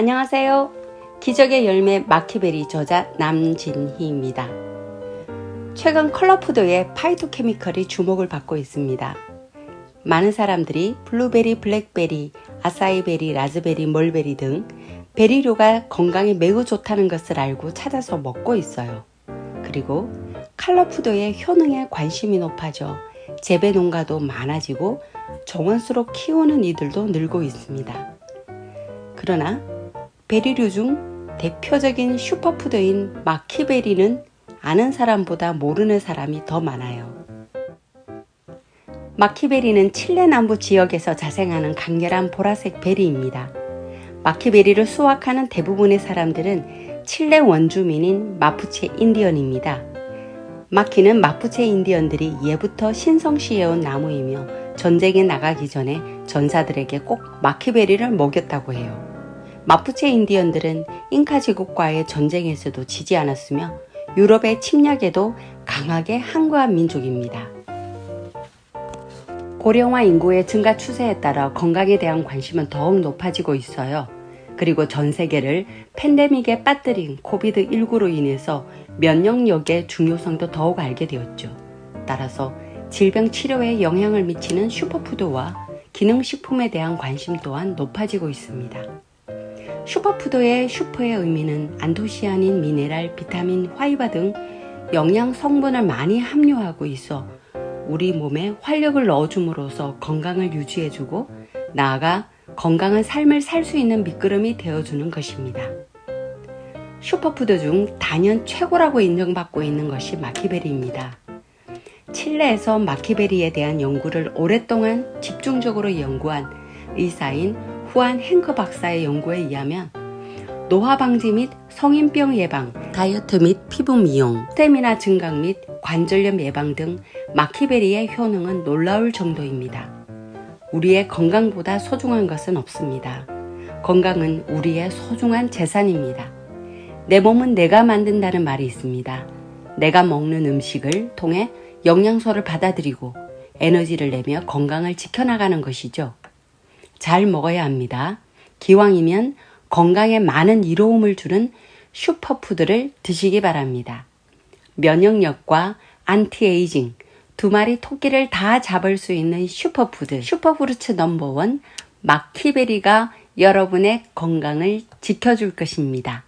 안녕하세요. 기적의 열매 마키베리 저자 남진희입니다. 최근 컬러푸드의 파이토케미컬이 주목을 받고 있습니다. 많은 사람들이 블루베리, 블랙베리, 아사이베리, 라즈베리, 멀베리 등 베리류가 건강에 매우 좋다는 것을 알고 찾아서 먹고 있어요. 그리고 컬러푸드의 효능에 관심이 높아져 재배 농가도 많아지고 정원수로 키우는 이들도 늘고 있습니다. 그러나 베리류 중 대표적인 슈퍼푸드인 마키베리는 아는 사람보다 모르는 사람이 더 많아요. 마키베리는 칠레 남부 지역에서 자생하는 강렬한 보라색 베리입니다. 마키베리를 수확하는 대부분의 사람들은 칠레 원주민인 마푸체 인디언입니다. 마키는 마푸체 인디언들이 예부터 신성시해온 나무이며 전쟁에 나가기 전에 전사들에게 꼭 마키베리를 먹였다고 해요. 마푸체 인디언들은 잉카 제국과의 전쟁에서도 지지 않았으며 유럽의 침략에도 강하게 항거한 민족입니다. 고령화 인구의 증가 추세에 따라 건강에 대한 관심은 더욱 높아지고 있어요. 그리고 전 세계를 팬데믹에 빠뜨린 코비드19로 인해서 면역력의 중요성도 더욱 알게 되었죠. 따라서 질병 치료에 영향을 미치는 슈퍼푸드와 기능식품에 대한 관심 또한 높아지고 있습니다. 슈퍼푸드의 슈퍼의 의미는 안토시아닌, 미네랄, 비타민, 화이바 등 영양 성분을 많이 함유하고 있어 우리 몸에 활력을 넣어줌으로써 건강을 유지해주고 나아가 건강한 삶을 살 수 있는 미끄럼이 되어주는 것입니다. 슈퍼푸드 중 단연 최고라고 인정받고 있는 것이 마키베리입니다. 칠레에서 마키베리에 대한 연구를 오랫동안 집중적으로 연구한 의사인 후안 행커 박사의 연구에 의하면 노화 방지 및 성인병 예방, 다이어트 및 피부 미용, 스태미나 증강 및 관절염 예방 등 마키베리의 효능은 놀라울 정도입니다. 우리의 건강보다 소중한 것은 없습니다. 건강은 우리의 소중한 재산입니다. 내 몸은 내가 만든다는 말이 있습니다. 내가 먹는 음식을 통해 영양소를 받아들이고 에너지를 내며 건강을 지켜나가는 것이죠. 잘 먹어야 합니다. 기왕이면 건강에 많은 이로움을 주는 슈퍼푸드를 드시기 바랍니다. 면역력과 안티에이징, 두 마리 토끼를 다 잡을 수 있는 슈퍼푸드, 슈퍼프루츠 넘버원 마키베리가 여러분의 건강을 지켜줄 것입니다.